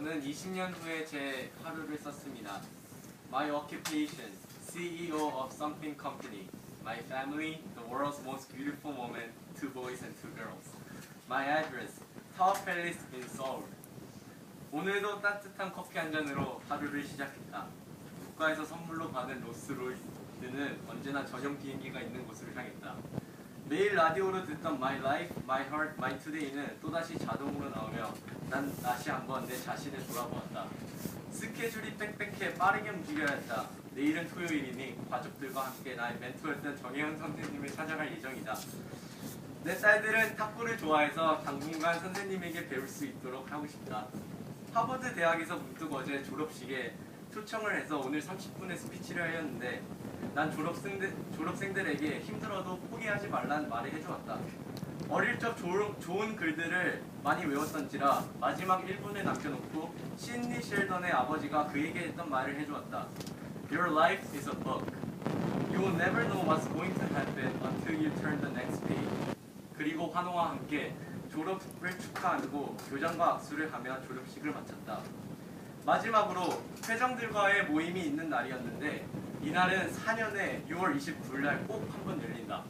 저는 20년 후에 제 하루를 썼습니다. My occupation, CEO of something company. My family, the world's most beautiful woman, two boys and two girls. My address, Tower Palace in Seoul. 오늘도 따뜻한 커피 한 잔으로 하루를 시작했다. 국가에서 선물로 받은 로스로이스는 언제나 전용 비행기가 있는 곳으로 향했다. 매일 라디오로 듣던 My Life, My Heart, My Today는 또다시 자동으로 나오며 난 다시 한번 내 자신을 돌아보았다. 스케줄이 빽빽해 빠르게 움직여야 했다. 내일은 토요일이니 가족들과 함께 나의 멘토였던 정혜영 선생님을 찾아갈 예정이다. 내 딸들은 탁구를 좋아해서 당분간 선생님에게 배울 수 있도록 하고 싶다. 하버드 대학에서 문득 어제 졸업식에 초청을 해서 오늘 30분의 스피치를 하였는데 난 졸업생들, 졸업생들에게 힘들어도 포기하지 말라는 말을 해주었다. 어릴 적 좋은, 좋은 글들을 많이 외웠던지라 마지막 1분에 남겨놓고 신니 셸던의 아버지가 그에게 했던 말을 해주었다. Your life is a book. You will never know what's going to happen until you turn the next page. 그리고 환호와 함께 졸업을 축하하고 교장과 악수를 하며 졸업식을 마쳤다. 마지막으로 회장들과의 모임이 있는 날이었는데 이날은 4년에 6월 29일 날 꼭 한 번 열린다.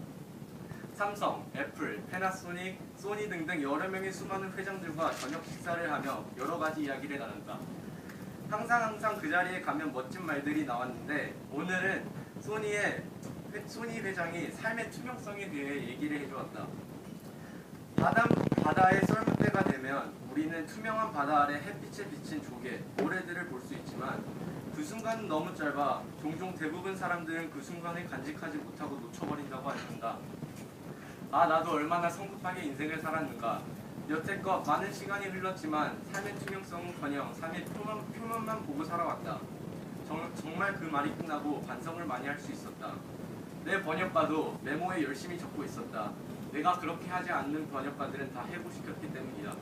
삼성, 애플, 페나소닉, 소니 등등 여러 명의 수많은 회장들과 저녁 식사를 하며 여러 가지 이야기를 나눈다. 항상 항상 그 자리에 가면 멋진 말들이 나왔는데 오늘은 소니의 회- 소니 회장이 삶의 투명성에 대해 얘기를 해주었다. 바다, 바다의 썰물 때가 되면 우리는 투명한 바다 아래 햇빛에 비친 조개, 모래들을 볼 수 있지만 그 순간은 너무 짧아 종종 대부분 사람들은 그 순간을 간직하지 못하고 놓쳐버린다고 한다. 아 나도 얼마나 성급하게 인생을 살았는가. 여태껏 많은 시간이 흘렀지만 삶의 투명성은커녕 삶의 표면, 표면만 보고 살아왔다. 정, 정말 그 말이 끝나고 반성을 많이 할 수 있었다. 내 번역가도 메모에 열심히 적고 있었다. 내가 그렇게 하지 않는 번역가들은 다 해고시켰기 때문이다.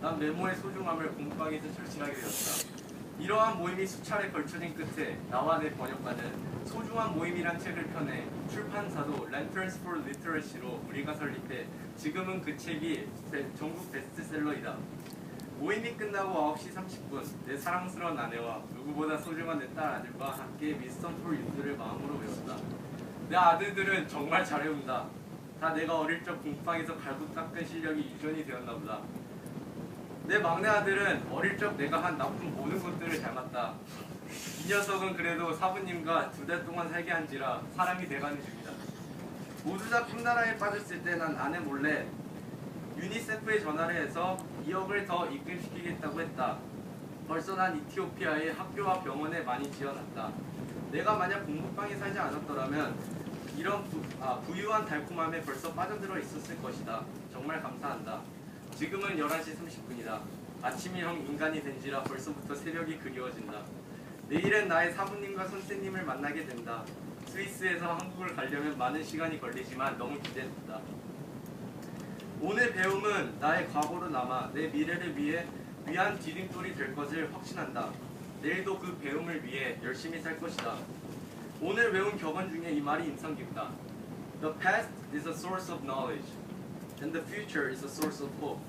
난 메모의 소중함을 공부방에서 절실하게 되었다. 이러한 모임이 수차례 걸쳐진 끝에 나와 내 번역가는 소중한 모임이란 책을 펴내 출판사도 Lanterns for Literacy로 우리가 설립해 지금은 그 책이 배- 전국 베스트셀러이다. 모임이 끝나고 9시 30분 내 사랑스러운 아내와 누구보다 소중한 내 딸 아들과 함께 미스턴 폴 뉴스를 마음으로 외웠다. 내 아들들은 정말 잘 외운다. 다 내가 어릴 적 공방에서 갈고 닦은 실력이 유전이 되었나 보다. 내 막내 아들은 어릴 적 내가 한 나쁜 모든 것들을 닮았다. 이 녀석은 그래도 사부님과 두 달 동안 살게 한지라 사람이 돼가는 중이다. 모두 다 꿈나라에 빠졌을 때 난 아내 몰래 유니세프에 전화를 해서 2억을 더 입금시키겠다고 했다. 벌써 난 이티오피아에 학교와 병원에 많이 지어놨다. 내가 만약 공부방에 살지 않았더라면 이런 부, 아, 부유한 달콤함에 벌써 빠져들어 있었을 것이다. 정말 감사한다. 지금은 11시 30분이다. 아침이 형 인간이 된지라 벌써부터 새벽이 그리워진다. 내일은 나의 사부님과 선생님을 만나게 된다. 스위스에서 한국을 가려면 많은 시간이 걸리지만 너무 기대된다. 오늘 배움은 나의 과거로 남아 내 미래를 위해 위한 디딤돌이 될 것을 확신한다. 내일도 그 배움을 위해 열심히 살 것이다. 오늘 외운 격언 중에 이 말이 인상 깊다. The past is a source of knowledge, and the future is a source of hope.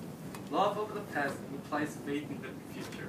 Love of the past implies faith in the future.